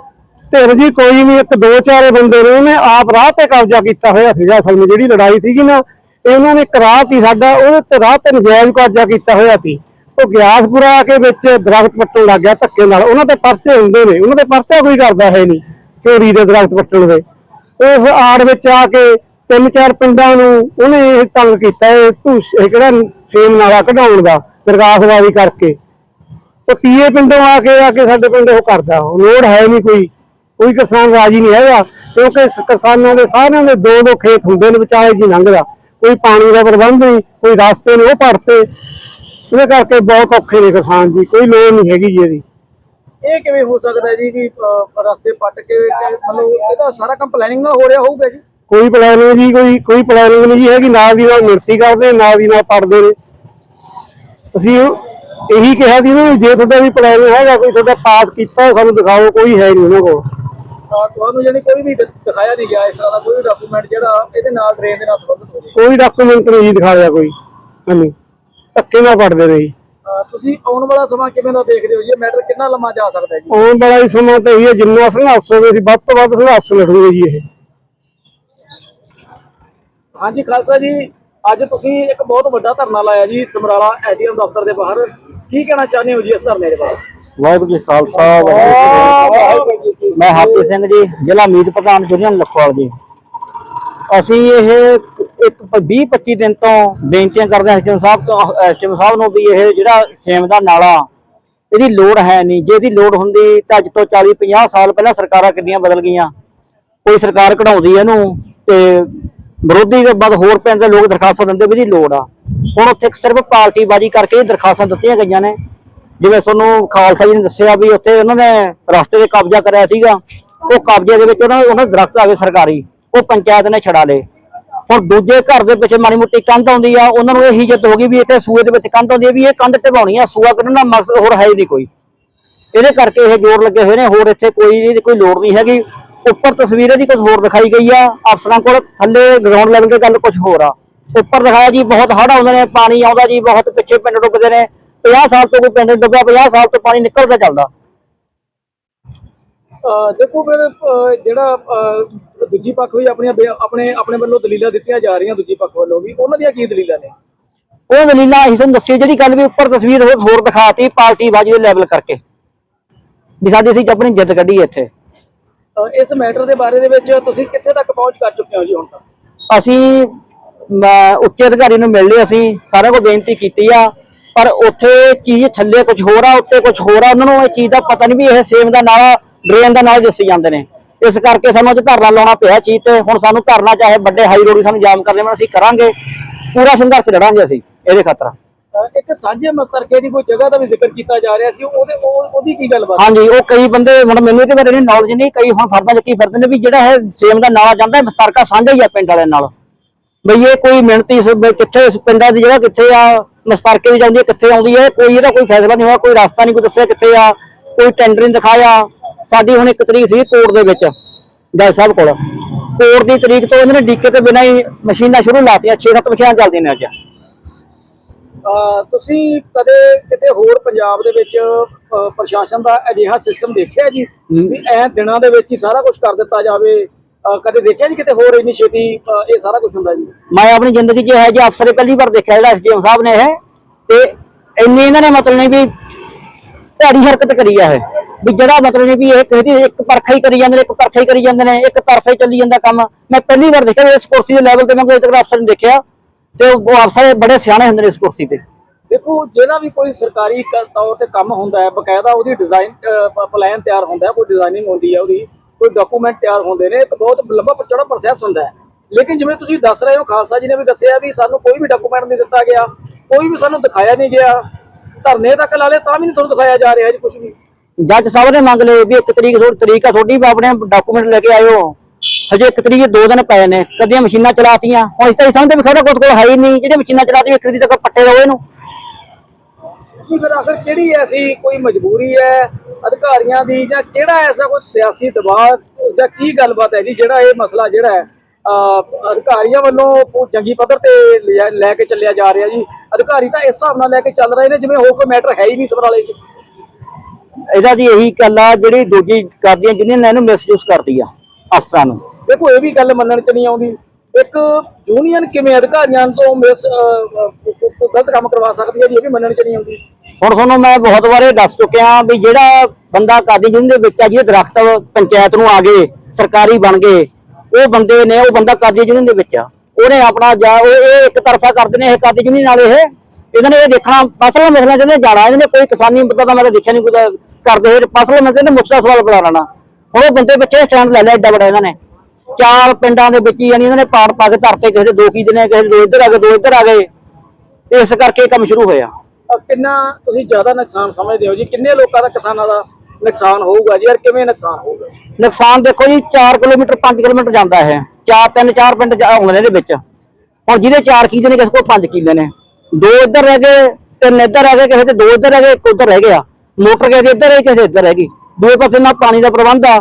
ਧਿਰ ਜੀ ਕੋਈ ਨਹੀਂ ਇੱਕ ਦੋ ਚਾਰੇ ਬੰਦੇ ਨੇ ਉਹਨੇ ਆਪ ਰਾਹ ਤੇ ਕਬਜ਼ਾ ਕੀਤਾ ਹੋਇਆ ਸੀਗਾ ਅਸਲ ਵਿੱਚ ਜਿਹੜੀ ਲੜਾਈ ਸੀਗੀ ਨਾ ਇਹ ਉਹਨਾਂ ਨੇ ਇੱਕ ਰਾਹ ਸੀ ਸਾਡਾ ਉਹਦੇ ਤੇ ਰਾਹ ਤੇ ਨਜਾਇਜ਼ ਕਬਜ਼ਾ ਕੀਤਾ ਹੋਇਆ ਸੀ। ਉਹ ਗਿਆਸਪੁਰਾ ਆ ਕੇ ਵਿੱਚ ਦਰਖਤ ਪੱਟਣ ਲੱਗ ਗਿਆ ਧੱਕੇ ਨਾਲ ਉਹਨਾਂ ਤੇ ਪਰਚੇ ਹੁੰਦੇ ਨੇ ਉਹਨਾਂ ਤੇ ਪਰਚਾ ਕੋਈ ਕਰਦਾ ਹੈ ਨਹੀਂ ਚੋਰੀ ਦੇ ਦਰਖਤ ਪੱਟਣ ਦੇ। ਉਸ ਆੜ ਵਿੱਚ ਆ ਕੇ ਤਿੰਨ ਚਾਰ ਪਿੰਡਾਂ ਨੂੰ ਉਹਨੇ ਇਹ ਤੰਗ ਕੀਤਾ, ਇਹ ਧੂਸ, ਇਹ ਕਿਹੜਾ ਸੇਮ ਨਾਲਾ ਕਢਾਉਣ ਦਾ ਦਰਗਾਹਵਾਦੀ ਕਰਕੇ। ਉਹ ਤੀਏ ਪਿੰਡੋਂ ਆ ਕੇ ਆ ਕੇ ਸਾਡੇ ਪਿੰਡ ਉਹ ਕਰਦਾ ਲੋੜ ਹੈ ਨਹੀਂ ਕੋਈ ਕੋਈ ਕਿਸਾਨ ਰਾਜੀ ਨਹੀਂ ਹੈਗਾ, ਕਿਉਂਕਿ ਕਿਸਾਨਾਂ ਦੇ ਸਾਰਿਆਂ ਦੇ ਦੋ ਦੋ ਖੇਤ ਹੁੰਦੇ ਨੇ ਵਿਚਾਰੇ ਜੀ ਲੰਘਦਾ। ਕੋਈ ਪਾਣੀ ਦਾ ਪ੍ਰਬੰਧ ਨਹੀਂ, ਕੋਈ ਰਸਤੇ ਨੇ ਉਹ ਪੜਤੇ ਇਹਦੇ ਕਰਕੇ ਬਹੁਤ ਔਖੇ ਨੇ ਕਿਸਾਨ ਜੀ, ਕੋਈ ਲੋੜ ਨਹੀਂ ਹੈਗੀ ਜੀ ਇਹਦੀ। ਇਹ ਕਿਵੇਂ ਹੋ ਸਕਦਾ ਜੀ ਵੀ ਰਸਤੇ ਪੱਟ ਕੇ ਮਤਲਬ ਇਹਦਾ ਸਾਰਾ ਕੰਮ ਪਲੈਨਿੰਗ ਨਾਲ ਹੋ ਰਿਹਾ ਹੋਊਗਾ ਜੀ? ਕੋਈ ਪਲਾਨਿੰਗ ਜੀ ਕੋਈ ਕੋਈ ਪਲਾਨਿੰਗ ਨਹੀਂ ਜੀ ਹੈਗੀ ਨਾਲ ਦੀ ਨਾਲ ਮਿਹਨਤੀ ਕਰਦੇ ਨਾਲ ਦੀ ਨਾਲ ਪੜਦੇ ਨੇ। ਅਸੀਂ ਇਹੀ ਕਿਹਾ ਸੀ ਨਾ ਜੇ ਤੁਹਾਡਾ ਵੀ ਪਲਾਨ ਹੈਗਾ ਕੋਈ ਤੁਹਾਡਾ ਪਾਸ ਕੀਤਾ ਸਾਨੂੰ ਦਿਖਾਓ ਕੋਈ ਹੈ ਨਹੀਂ ਉਹਨਾਂ ਕੋਲ। ਅਹ, ਤੁਹਾਨੂੰ ਜਿਹੜੀ ਕੋਈ ਵੀ ਦਿ- ਦਿਖਾਇਆ ਨਹੀਂ ਗਿਆ ਇਸ ਤਰ੍ਹਾਂ ਦਾ ਕੋਈ ਡਾਕੂਮੈਂਟ ਜਿਹੜਾ ਇਹਦੇ ਨਾਲ ਟ੍ਰੇਨ ਦੇ ਨਾਲ ਸੰਬੰਧਿਤ ਹੋਵੇ ਕੋਈ ਡਾਕੂਮੈਂਟ ਨਹੀਂ ਜੀ ਦਿਖਾਇਆ ਕੋਈ। ਹਾਂਜੀ। ਧੱਕੇ ਨਾਲ ਪੜਦੇ ਨੇ ਜੀ। ਤੁਸੀਂ ਆਉਣ ਵਾਲਾ ਸਮਾਂ ਕਿਵੇਂ ਦਾ ਦੇਖਦੇ ਹੋ ਜੀ? ਇਹ ਮੈਟਰ ਕਿੰਨਾ ਲੰਮਾ ਜਾ ਸਕਦਾ ਜੀ? ਆਉਣ ਵਾਲਾ ਹੀ ਸਮਾਂ ਤਾਂ ਇਹ ਹੈ ਜਿੰਨਾ ਸੰਘਰਸ਼ ਹੋਵੇ ਅਸੀਂ ਵੱਧ ਤੋਂ ਵੱਧ ਸੰਘਰਸ਼ ਲੜੂਗੇ ਜੀ ਇਹ। ਹਾਂਜੀ ਖਾਲਸਾ ਜੀ, ਅੱਜ ਤੁਸੀਂ ਇੱਕ ਬਹੁਤ ਵੱਡਾ ਧਰਨਾ ਲਾਇਆ ਜੀ, ਸਮਰਾਲਾ ਐਡੀਐਮ ਦਫ਼ਤਰ ਦੇ ਬਾਹਰ। ਕੀ ਕਹਿਣਾ ਚਾਹੁੰਦੇ ਹੋ ਜੀ ਇਸ ਧਰਨੇ ਦੇ ਬਾਰੇ? ਵਾਹਿਗੁਰੂ ਜੀ ਖਾਲਸਾ, ਵਾਹਿਗੁਰੂ ਜੀ ਕੀ ਮੈਂ ਹਾਪੀ ਸਿੰਘ ਜੀ, ਜ਼ਿਲ੍ਹਾ ਮੀਤ ਪ੍ਰਧਾਨ ਯੂਨੀਅਨ ਲਖਵਾਲ ਜੀ। ਅਸੀਂ ਇਹ ਇੱਕ 20 25 ਦਿਨ ਤੋਂ ਬੇਨਤੀਆਂ ਕਰਦੇ ਹਾਂ, ਐਸਟੀਐਮ ਸਾਹਿਬ ਤੋਂ, ਐਸਟੀਐਮ ਸਾਹਿਬ ਨੂੰ ਵੀ ਇਹ ਜਿਹੜਾ ਸੇਮ ਦਾ ਨਾਲਾ, ਇਹਦੀ ਲੋੜ ਹੈ ਨਹੀਂ। ਜੇ ਇਹਦੀ ਲੋੜ ਹੁੰਦੀ ਤਾਂ ਅੱਜ ਤੋਂ 40 50 ਸਾਲ ਪਹਿਲਾਂ ਸਰਕਾਰਾਂ ਕਿੰਨੀਆਂ ਬਦਲ ਗਈਆਂ। ਕੋਈ ਸਰਕਾਰ ਕਢਾਉਂਦੀ ਇਹਨੂੰ ਤੇ ਵਿਰੋਧੀ ਦੇ ਬਾਅਦ ਹੋਰ ਪਿੰਡ ਦੇ ਲੋਕ ਦਰਖਾਸਤਾਂ ਦਿੰਦੇ ਵੀ ਇਹਦੀ ਲੋੜ ਆ। ਹੁਣ ਉੱਥੇ ਸਿਰਫ ਪਾਰਟੀਬਾਜ਼ੀ ਕਰਕੇ ਦਰਖਾਸਤਾਂ ਦਿੱਤੀਆਂ ਗਈਆਂ ਨੇ। ਜਿਵੇਂ ਤੁਹਾਨੂੰ ਖਾਲਸਾ ਜੀ ਨੇ ਦੱਸਿਆ ਵੀ ਉੱਥੇ ਉਹਨਾਂ ਨੇ ਰਸਤੇ ਤੇ ਕਬਜ਼ਾ ਕਰਿਆ ਸੀਗਾ। ਉਹ ਕਬਜ਼ੇ ਦੇ ਵਿੱਚ ਉਹਨਾਂ ਉਹਨਾਂ ਦਰਖਤ ਆ ਗਏ ਸਰਕਾਰੀ। ਉਹ ਪੰਚਾਇਤ ਨੇ ਛਡਾ ਲਏ। ਹੁਣ ਦੂਜੇ ਘਰ ਦੇ ਪਿੱਛੇ ਮਾੜੀ ਮੋਟੀ ਕੰਧ ਆਉਂਦੀ ਆ। ਉਹਨਾਂ ਨੂੰ ਇਹੀ ਜਿੱਤ ਹੋ ਗਈ ਵੀ ਇੱਥੇ ਸੂਏ ਦੇ ਵਿੱਚ ਕੰਧ ਆਉਂਦੀ ਹੈ ਵੀ ਇਹ ਕੰਧ ਢਵਾਉਣੀ ਆ। ਸੂਆ ਕੱਢਣ ਦਾ ਮਕਸਦ ਹੋਰ ਹੈ ਹੀ ਨਹੀਂ ਕੋਈ। ਇਹਦੇ ਕਰਕੇ ਇਹ ਜੋਰ ਲੱਗੇ ਹੋਏ ਨੇ। ਹੋਰ ਇੱਥੇ ਕੋਈ ਇਹਦੀ ਕੋਈ ਲੋੜ ਨਹੀਂ ਹੈਗੀ। ਉੱਪਰ ਤਸਵੀਰ ਇਹਦੀ ਕੁਝ ਹੋਰ ਦਿਖਾਈ ਗਈ ਆ। ਅਫਸਰਾਂ ਕੋਲ ਥੱਲੇ ਗਰਾਊਂਡ ਲੈਵਲ ਤੇ ਗੱਲ ਕੁਝ ਹੋਰ ਆ। ਉੱਪਰ ਦਿਖਾਇਆ ਜੀ ਬਹੁਤ ਹੜ੍ਹ ਆਉਂਦੇ ਨੇ ਪਾਣੀ ਆਉਂਦਾ ਜੀ ਬਹੁਤ ਪਿੱਛੇ ਪਿੰਡ ਡੁੱਬਦੇ ਨੇ। 50 ਸਾਲ ਤੋਂ ਕੋਈ ਪਿੰਡ ਡੁੱਬਿਆ 50 ਸਾਲ ਤੋਂ ਪਾਣੀ ਨਿਕਲਦਾ ਚੱਲਦਾ। ਦੇਖੋ ਫਿਰ ਜਿਹੜਾ ਦੂਜੀ ਪੱਖ ਵੀ ਆਪਣੀਆਂ ਆਪਣੇ ਆਪਣੇ ਵੱਲੋਂ ਦਲੀਲਾਂ ਦਿੱਤੀਆਂ ਜਾ ਰਹੀਆਂ ਦੂਜੀ ਪੱਖ ਵੱਲੋਂ ਵੀ ਉਹਨਾਂ ਦੀਆਂ ਕੀ ਦਲੀਲਾਂ ਨੇ? ਉਹ ਦਲੀਲਾਂ ਅਸੀਂ ਤੁਹਾਨੂੰ ਦੱਸੀ ਜਿਹੜੀ ਗੱਲ ਵੀ ਉੱਪਰ ਤਸਵੀਰ ਹੋਰ ਦਿਖਾਤੀ ਪਾਰਟੀ ਬਾਜੀ ਦੇ ਲੈਵਲ ਕਰਕੇ। ਵੀ ਸਾਡੀ ਅਸੀਂ ਆਪਣੀ ਜਿੱਦ ਕੱਢੀ ਇੱਥੇ। ਇਸ ਮੈਟਰ ਦੇ ਬਾਰੇ ਦੇ ਵਿੱਚ ਤੁਸੀਂ ਕਿੱਥੇ ਤੱਕ ਪਹੁੰਚ ਕਰ ਚੁੱਕੇ ਹੋ ਜੀ ਹੁਣ ਤੱਕ? ਅਸੀਂ, ਮੈਂ ਉੱਚ ਅਧਿਕਾਰੀ ਨੂੰ ਮਿਲ ਲਏ ਅਸੀਂ ਸਾਰਿਆਂ ਕੋਲ ਬੇਨਤੀ ਕੀਤੀ ਆ, ਪਰ ਉੱਥੇ ਚੀਜ਼ ਥੱਲੇ ਕੁਝ ਹੋਰ ਆ, ਉੱਤੇ ਕੁਝ ਹੋਰ ਆ, ਉਹਨਾਂ ਨੂੰ ਇਹ ਚੀਜ਼ ਦਾ ਪਤਾ ਨਹੀਂ ਵੀ ਇਹ ਸੇਮ ਦਾ ਨਾਲਾ ਡਰੇਨ ਦਾ ਨਾਲਾ ਦੱਸੀ ਜਾਂਦੇ ਨੇ। ਇਸ ਕਰਕੇ ਸਾਨੂੰ ਅੱਜ ਧਰਨਾ ਲਾਉਣਾ ਪਿਆ ਚੀਜ਼ ਤੇ, ਹੁਣ ਸਾਨੂੰ ਧਰਨਾ ਚਾਹੇ ਵੱਡੇ ਹਾਈ ਰੋਡ ਸਾਨੂੰ ਜਾਮ ਕਰਨੇ ਪੈਣ ਅਸੀਂ ਕਰਾਂਗੇ, ਪੂਰਾ ਸੰਘਰਸ਼ ਲੜਾਂਗੇ ਅਸੀਂ, ਇਹਦੇ ਖਾਤਰ। ਇੱਕ ਸਾਂਝੇ ਮਸਤਰਕੇ ਦੀ ਕੋਈ ਜਗ੍ਹਾ ਦਾ ਵੀ ਜ਼ਿਕਰ ਕੀਤਾ ਜਾ ਰਿਹਾ ਸੀ, ਉਹਦੇ ਉਹਦੀ ਕੀ ਗੱਲਬਾਤ? ਹਾਂਜੀ, ਉਹ ਕਈ ਬੰਦੇ ਹੁਣ ਮੈਨੂੰ ਇਹਦੇ ਬਾਰੇ ਨੌਲੇਜ ਨਹੀਂ, ਕਈ ਹੁਣ ਫਰਦਾਂ ਚ ਫਿਰਦੇ ਨੇ ਵੀ ਜਿਹੜਾ ਹੈ ਸੇਮ ਦਾ ਨਾਲਾ ਜਾਂਦਾ ਮਸਤਰਕਾ ਸਾਂਝਾ ਹੀ ਆ ਪਿੰਡ ਵਾਲਿਆਂ ਨਾਲ। ਬਈ ਇਹ ਕੋਈ ਮਿਹਨਤੀ ਕਿੱਥੇ ਪਿੰਡਾਂ ਦੀ ਜਗ੍ਹਾ ਕਿੱਥੇ ਆ, ਮਸਤਰਕੇ ਦੀ ਜਾਂਦੀ ਹੈ, ਕਿੱਥੇ ਆਉਂਦੀ ਹੈ, ਕੋਈ ਇਹਦਾ ਕੋਈ ਫੈਸਲਾ ਨਹੀਂ ਹੋਇਆ, ਕੋਈ ਰਸਤਾ ਨਹੀਂ ਕੋਈ ਦੱਸਿਆ ਕਿੱਥੇ ਆ, ਕੋਈ ਟੈਂਡਰ ਨਹੀਂ ਦਿਖਾਇਆ। ਸਾਡੀ ਹੁਣ ਇੱਕ ਤਰੀਕ ਸੀ ਕੋਰਟ ਦੇ ਵਿੱਚ, ਜੱਜ ਸਾਹਿਬ ਕੋਲ। ਕੋਰਟ ਦੀ ਤਰੀਕ ਤੋਂ ਇਹਨਾਂ ਨੇ ਡੀਕੇ ਤੋਂ ਬਿਨਾਂ ਹੀ ਮਸ਼ੀਨਾਂ ਸ਼ੁਰੂ ਲਾਤੀਆਂ 6-7 ਮਸ਼ੀਨਾਂ ਚੱਲਦੀਆਂ ਨੇ ਅੱਜ। ਤੁਸੀਂ ਕਦੇ ਕਿਤੇ ਹੋਰ ਪੰਜਾਬ ਦੇ ਵਿੱਚ ਪ੍ਰਸ਼ਾਸਨ ਦਾ ਅਜਿਹਾ ਸਿਸਟਮ ਦੇਖਿਆ ਜੀ? ਵੀ ਐ ਦਿਨਾਂ ਦੇ ਵਿੱਚ ਹੀ ਸਾਰਾ ਕੁਝ ਕਰ ਦਿੱਤਾ ਜਾਵੇ ਕਦੇ ਦੇਖਿਆ ਜੀ ਕਿਤੇ ਹੋਰ ਇੰਨੀ ਛੇਤੀ ਇਹ ਸਾਰਾ ਕੁਝ ਹੁੰਦਾ ਜੀ? ਮੈਂ ਆਪਣੀ ਜ਼ਿੰਦਗੀ 'ਚ ਇਹ ਜਿਹਾ ਅਫਸਰ ਪਹਿਲੀ ਵਾਰ ਦੇਖਿਆ ਜਿਹੜਾ ਐਸਡੀਐਮ ਸਾਹਿਬ ਨੇ ਇਹ ਤੇ ਇੰਨੀ ਇਹਨਾਂ ਨੇ ਮਤਲਬ ਨਹੀਂ ਵੀ ਭੈੜੀ ਹਰਕਤ ਕਰੀ ਆ ਇਹ। ਵੀ ਜਿਹੜਾ ਮਤਲਬ ਨਹੀਂ ਵੀ ਇਹ ਕਿਸੇ ਦੀ ਇੱਕ ਪਰਖਾ ਹੀ ਕਰੀ ਜਾਂਦੇ ਨੇ ਇੱਕ ਪਰਖਾ ਹੀ ਕਰੀ ਜਾਂਦੇ ਨੇ ਇੱਕ ਤਰਫਾ ਹੀ ਚੱਲੀ ਜਾਂਦਾ ਕੰਮ। ਮੈਂ ਪਹਿਲੀ ਵਾਰ ਦੇਖਿਆ ਇਸ ਕੁਰਸੀ ਦੇ ਲੈਵਲ ਤੇ ਮੈਂ ਕੋਈ ਤੱਕ ਅਫਸਰ ਨਹੀਂ ਦੇਖਿਆ। ਤੇ ਉਹ ਅਫਸਰ ਬੜੇ ਸਿਆਣੇ ਹੁੰਦੇ ਨੇ ਇਸ ਕੁਰਸੀ ਤੇ। ਦੇਖੋ ਜਿਹੜਾ ਵੀ ਕੋਈ ਸਰਕਾਰੀ ਕ- ਤੌਰ ਤੇ ਕੰਮ ਹੁੰਦਾ ਹੈ ਬਕਾਇਦਾ ਉਹਦੀ ਡਿਜ਼ਾਈਨ ਪਲਾਨ ਤਿਆਰ ਹੁੰਦਾ ਹੈ ਕੋਈ ਡਿਜ਼ਾਈਨਿੰਗ ਹੁੰਦੀ ਹੈ ਉਹਦੀ ਕੋਈ ਡਾਕੂਮੈਂਟ ਤਿਆਰ ਹੁੰਦੇ ਨੇ ਇੱਕ ਬਹੁਤ ਲੰਬਾ ਚੌੜਾ ਪ੍ਰੋਸੈਸ ਹੁੰਦਾ ਹੈ। ਲੇਕਿਨ ਜਿਵੇਂ ਤੁਸੀਂ ਦੱਸ ਰਹੇ ਹੋ ਖਾਲਸਾ ਜੀ ਨੇ ਵੀ ਦੱਸਿਆ ਵੀ ਸਾਨੂੰ ਕੋਈ ਵੀ ਡਾਕੂਮੈਂਟ ਨਹੀਂ ਦਿੱਤਾ ਗਿਆ ਕੋਈ ਵੀ ਸਾਨੂੰ ਦਿਖਾਇਆ ਨਹੀਂ ਗਿਆ ਧਰਨੇ ਤੱਕ ਲਾ ਲਏ ਤਾਂ ਵੀ ਨਹੀਂ ਤੁਹਾਨੂੰ ਦਿਖਾਇਆ ਜਾ ਰਿਹਾ ਜੀ ਕੁਝ ਵੀ। ਜੱਜ ਸਾਹਿਬ ਨੇ ਮੰਗ ਲਏ ਵੀ ਇੱਕ ਤਰੀਕ ਤੁਹਾਡੀ ਤਰੀਕ ਆ ਤੁਹਾਡੀ ਵੀ ਆਪਣੇ ਡਾਕੂਮੈਂਟ ਲੈ ਕੇ ਆਇਓ। ਹਜੇ ਇੱਕ ਤਰੀਕ ਦੋ ਦਿਨ ਪਏ ਨੇ ਕਦੀਆਂ ਮਸ਼ੀਨਾਂ ਚਲਾਤੀਆਂ ਹੁਣ ਇਸ ਤਾਂ ਸਮਝਦੇ ਵੀ ਖੜਾ ਕੋਲ ਹੈ ਹੀ ਨਹੀਂ ਜਿਹੜੇ ਮਸ਼ੀਨਾਂ ਚਲਾਤੀ ਇੱਕ ਤਰੀਕ ਤੱਕ ਪੱਟੇ ਰਹੋ ਇਹਨੂੰ। ਕੀ ਫਿਰ ਆਖਰ ਕਿਹੜੀ ਐਸੀ ਕੋਈ ਮਜਬੂਰੀ ਹੈ ਅਧਿਕਾਰੀਆਂ ਦੀ ਜਾਂ ਕਿਹੜਾ ਐਸਾ ਕੋਈ ਸਿਆਸੀ ਦਬਾਅ ਜਾਂ ਕੀ ਗੱਲਬਾਤ ਹੈ ਜੀ ਜਿਹੜਾ ਇਹ ਮਸਲਾ ਜਿਹੜਾ ਹੈ ਅਧਿਕਾਰੀਆਂ ਵੱਲੋਂ ਜੰਗੀ ਪੱਧਰ ਤੇ ਲੈ ਕੇ ਚੱਲਿਆ ਜਾ ਰਿਹਾ ਜੀ। ਅਧਿਕਾਰੀ ਤਾਂ ਇਸ ਹਿਸਾਬ ਨਾਲ ਲੈ ਕੇ ਚੱਲ ਰਹੇ ਨੇ ਜਿਵੇਂ ਹੋਰ ਕੋਈ ਮੈਟਰ ਹੈ ਹੀ ਨਹੀਂ ਸਮਰਾਲੇ 'ਚ। ਇਹਦਾ ਦੀ ਇਹੀ ਗੱਲ ਆ ਜਿਹੜੀ ਦੂਜੀ ਕਰਦੀਆਂ ਜਿਹਨੇ ਇਹਨੂੰ ਮਿਸਯੂਜ਼ ਕਰਦੀ ਆ ਅਫਸਰਾਂ ਨੂੰ। ਦੇਖੋ, ਇਹ ਵੀ ਗੱਲ ਮੰਨਣ 'ਚ ਨਹੀਂ ਆਉਂਦੀ। ਇੱਕ ਯੂਨੀਅਨ ਕਿਵੇਂ ਅਧਿਕਾਰੀਆਂ ਤੋਂ ਮਿਸ ਕੋਈ ਗਲਤ ਕੰਮ ਕਰਵਾ ਸਕਦੀ ਹੈ ਜੀ, ਇਹ ਵੀ ਮੰਨਣ 'ਚ ਨਹੀਂ ਆਉਂਦੀ। ਹੁਣ ਤੁਹਾਨੂੰ ਮੈਂ ਬਹੁਤ ਵਾਰੇ ਦੱਸ ਚੁੱਕਿਆ ਵੀ ਜਿਹੜਾ ਬੰਦਾ ਕਾਦੀ ਜਿਹਦੇ ਵਿੱਚ ਆ, ਜਿਹਦੇ ਦਰਖਤ ਪੰਚਾਇਤ ਨੂੰ ਆ ਗਏ, ਸਰਕਾਰੀ ਬਣ ਗਏ, ਉਹ ਬੰਦੇ ਨੇ, ਉਹ ਬੰਦਾ ਕਾਦੀ ਯੂਨੀਅਨ ਦੇ ਵਿੱਚ ਆ। ਉਹਨੇ ਆਪਣਾ ਜਾ, ਉਹ, ਇਹ ਇੱਕ ਤਰਫਾ ਕਰਦੇ ਨੇ, ਇਹ ਕਾਦੀ ਯੂਨੀਅਨ ਨਾਲ ਇਹ। ਇਹਨਾਂ ਨੇ ਇਹ ਦੇਖਣਾ, ਫਸਲ ਮਸਲਾ ਜਿਹਨੇ ਜਾਣਾ ਇਹਨੇ ਕੋਈ ਕਿਸਾਨੀ ਮੁੱਦਾ ਤਾਂ ਮੈਂ ਦੇਖਿਆ ਨਹੀਂ ਕੋਈ ਕਰਦੇ ਫਸਲ ਮਸਲੇ ਨੇ ਮੁੱਛਾ ਸਵਾਲ ਬਣਾ ਲੈਣਾ। ਹੁਣ ਉਹ ਬੰਦੇ ਪਿੱਛੇ ਸਟੈਂਡ ਲੈ ਲਿਆ, ਏਡਾ ਬੜਾ ਇਹਨਾਂ ਨੇ। ਚਾਰ ਪਿੰਡਾਂ ਦੇ ਵਿੱਚ ਹੀ ਯਾਨੀ ਇਹਨਾਂ ਨੇ ਪਾੜ ਪਾ ਕੇ ਧਰਤੇ ਕਿਸੇ ਦੇ ਦੋ ਕੀ ਨੇ ਕਿਸੇ ਦੇ ਦੋ ਇੱਧਰ ਆ ਗਏ ਦੋ ਇੱਧਰ ਆ ਗਏ। ਇਸ ਕਰਕੇ ਇਹ ਕੰਮ ਸ਼ੁਰੂ ਹੋਇਆ। ਅਹ ਕਿੰਨਾ ਤੁਸੀਂ ਜ਼ਿਆਦਾ ਨੁਕਸਾਨ ਸਮਝਦੇ ਹੋ ਜੀ? ਕਿੰਨੇ ਲੋਕਾਂ ਦਾ ਕਿਸਾਨਾਂ ਦਾ ਨੁਕਸਾਨ ਹੋਊਗਾ ਜੀ? ਯਾਰ ਕਿਵੇਂ ਨੁਕਸਾਨ ਹੋਊਗਾ? ਨੁਕਸਾਨ ਦੇਖੋ ਜੀ 4 ਕਿਲੋਮੀਟਰ 5 ਕਿਲੋਮੀਟਰ ਜਾਂਦਾ ਹੈ। ਚਾਰ ਤਿੰਨ ਚਾਰ ਪਿੰਡ ਜਾ- ਆਉਂਦੇ ਨੇ ਇਹਦੇ ਵਿੱਚ। ਹੁਣ ਜਿਹਦੇ 4 ਕਿੱਲੇ ਨੇ ਕਿਸੇ ਕੋਲ 5 ਕਿੱਲੇ ਨੇ ਦੋ ਇੱਧਰ ਰਹਿ ਗਏ ਤਿੰਨ ਇੱਧਰ ਰਹਿ ਗਏ ਕਿਸੇ ਦੇ ਦੋ ਇੱਧਰ ਰਹਿ ਗਏ ਇੱਕ ਉੱਧਰ ਰਹਿ ਗਿਆ। ਮੋਟਰ ਕਿਸੇ ਦੀ ਇੱਧਰ ਹੈ ਕਿਸੇ ਇੱਧਰ ਰਹਿ ਗਈ। ਦੂਏ ਪਾਸੇ ਨਾ ਪਾਣੀ ਦਾ ਪ੍ਰਬੰਧ ਆ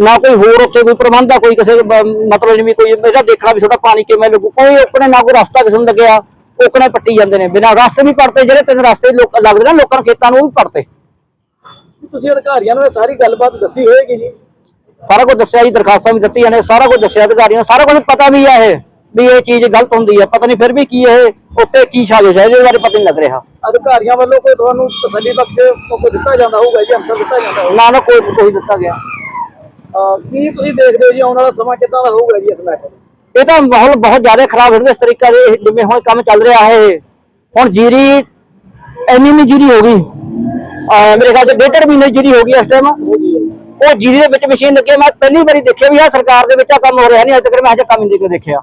ਨਾ ਕੋਈ ਹੋਰ ਉੱਥੇ ਕੋਈ ਪ੍ਰਬੰਧ ਆ ਕੋਈ ਕਿਸੇ ਮਤਲਬ ਜਿਵੇਂ ਕੋਈ ਇਹਦਾ ਦੇਖਣਾ ਵੀ ਤੁਹਾਡਾ ਪਾਣੀ ਕਿਵੇਂ ਲੱਗੂ। ਕੋਈ ਆਪਣੇ ਨਾ ਕੋਈ ਰਸਤਾ ਕਿਸੇ ਨੂੰ ਲੱਗਿਆ ਓਕਣੇ ਪੱਟੀ ਜਾਂਦੇ ਨੇ। ਬਿਨਾਂ ਰਸਤੇ ਵੀ ਪੜਤੇ ਜਿਹੜੇ ਤਿੰਨ ਰਸਤੇ ਲੋਕ ਲੱਗਦੇ ਨਾ ਲੋਕਾਂ ਖੇਤਾਂ ਨੂੰ ਵੀ ਪੜਤੇ ਤੁਸੀਂ ਅਧਿਕਾਰੀਆਂ ਨੂੰ ਸਾਰੀ ਗੱਲਬਾਤ ਦੱਸੀ ਹੋਏਗੀ ਜੀ? ਸਾਰਾ ਕੁਝ ਦੱਸਿਆ ਜੀ ਦਰਖਾਸਤਾਂ ਵੀ ਦਿੱਤੀਆਂ ਨੇ ਸਾਰਾ ਕੁਝ ਦੱਸਿਆ ਅਧਿਕਾਰੀਆਂ ਨੂੰ। ਸਾਰਾ ਕੁਝ ਪਤਾ ਵੀ ਆ ਇਹ ਵੀ ਇਹ ਚੀਜ਼ ਗਲਤ ਹੁੰਦੀ ਆ। ਪਤਾ ਨਹੀਂ ਫਿਰ ਵੀ ਕੀ ਇਹ ਉੱਤੇ ਕੀ ਸਾਜ਼ਿਸ਼ ਹੈ ਇਹਦੇ ਬਾਰੇ ਪਤਾ ਨਹੀਂ ਲੱਗ ਰਿਹਾ। ਅਧਿਕਾਰੀਆਂ ਵੱਲੋਂ ਕੋਈ ਤੁਹਾਨੂੰ ਤਸੱਲੀ ਬਖਸ਼ ਕੋਈ ਦਿੱਤਾ ਜਾਂਦਾ ਹੋਊਗਾ ਜੀ ਅਫਸਰ ਦਿੱਤਾ ਜਾਂਦਾ ਹੋਊਗਾ? ਨਾ ਨਾ ਕੋਈ ਕੋਈ ਦਿੱਤਾ ਗਿਆ। ਕੀ ਤੁਸੀਂ ਦੇਖਦੇ ਹੋ ਜੀ ਆਉਣ ਵਾਲਾ ਸਮਾਂ ਕਿੱਦਾਂ ਦਾ ਹੋਊਗਾ ਜੀ ਇਸ ਮੈਟਰ ਇਹ ਤਾਂ ਮਾਹੌਲ ਬਹੁਤ ਜ਼ਿਆਦਾ ਖਰਾਬ ਹੋ ਰਿਹਾ ਇਸ ਤਰੀਕਾ ਦੇ ਜਿਵੇਂ ਹੁਣ ਕੰਮ ਚੱਲ ਰਿਹਾ ਹੈ। ਹੁਣ ਜੀਰੀ ਇੰਨੀ ਨਹੀਂ ਜੀਰੀ ਹੋ ਗਈ। ਮੇਰੇ ਖਿਆਲ ਚ ਡੇਢ ਮਹੀਨੇ ਜੀਰੀ ਹੋ ਗਈ ਇਸ ਟਾਈਮ ਉਹ ਜੀਰੀ ਦੇ ਵਿੱਚ ਮਸ਼ੀਨ ਲੱਗੀ। ਮੈਂ ਪਹਿਲੀ ਵਾਰੀ ਦੇਖਿਆ ਵੀ ਆ ਸਰਕਾਰ ਦੇ ਵਿੱਚ ਆ ਕੰਮ ਹੋ ਰਿਹਾ ਨਹੀਂ ਅਜੇ ਤੱਕ ਮੈਂ ਅਜੇ ਕੰਮ ਨਹੀਂ ਦੇਖਿਆ।